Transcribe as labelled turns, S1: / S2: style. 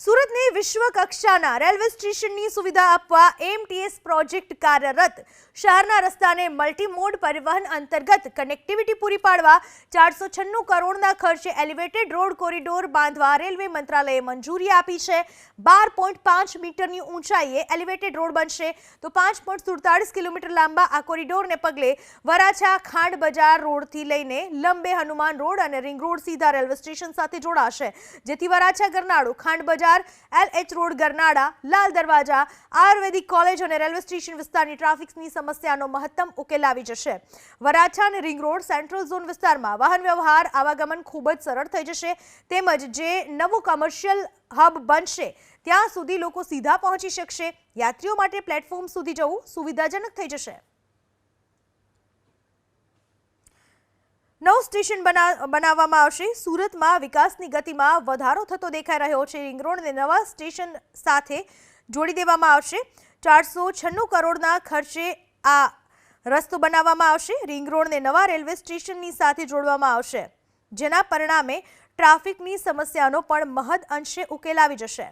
S1: સુરતની વિશ્વ કક્ષાના રેલવે સ્ટેશનની સુવિધા આપવા એમટીએસ પ્રોજેક્ટ કાર્યરત શહેરના રસ્તાને મલ્ટીમોડ પરિવહન અંતર્ગત કનેક્ટિવિટી પૂરી પાડવા ચારસો છન્નું કરોડના ખર્ચે એલિવેટેડ રોડ કોરિડોર બાંધવા રેલવે મંત્રાલયે મંજૂરી આપી છે. બાર પોઈન્ટ પાંચ મીટરની ઊંચાઈએ એલિવેટેડ રોડ બનશે. તો પાંચ પોઈન્ટ સુડતાળીસ કિલોમીટર લાંબા આ કોરિડોરને પગલે વરાછા ખાંડ બજાર રોડથી લઈને લંબે હનુમાન રોડ અને રિંગ રોડ સીધા રેલવે સ્ટેશન સાથે જોડાશે. જેથી Varachha ગરનાળો Khand Bazar L H road, ગરનાળા, Lal Darwaja, Ayurvedic college અને રેલવે સ્ટેશન વિસ્તારની ટ્રાફિકની સમસ્યાનો મહત્તમ ઉકેલ આવી જશે. વરાછા અને રિંગ રોડ સેન્ટ્રલ ઝોન વિસ્તારમાં વાહન વ્યવહાર આવાગમન ખૂબ જ સરળ થઈ જશે. તેમજ જે નવું કમર્શિયલ હબ બનશે, ત્યાં સુધી લોકો સીધા પહોંચી શકશે. યાત્રીઓ માટે પ્લેટફોર્મ સુધી જવું સુવિધાજનક થઈ જશે. નવું સ્ટેશન બના, બનાવવામાં આવશે. સુરતમાં વિકાસની ગતિમાં વધારો થતો દેખાઈ રહ્યો છે. રિંગ રોડને નવા સ્ટેશન સાથે જોડી દેવામાં આવશે. ચારસો છન્નું કરોડના ખર્ચે આ રસ્તો બનાવવામાં આવશે. રિંગ રોડને નવા રેલવે સ્ટેશનની સાથે જોડવામાં આવશે, જેના પરિણામે ટ્રાફિકની સમસ્યાનો પણ મહદ અંશે ઉકેલ આવી જશે.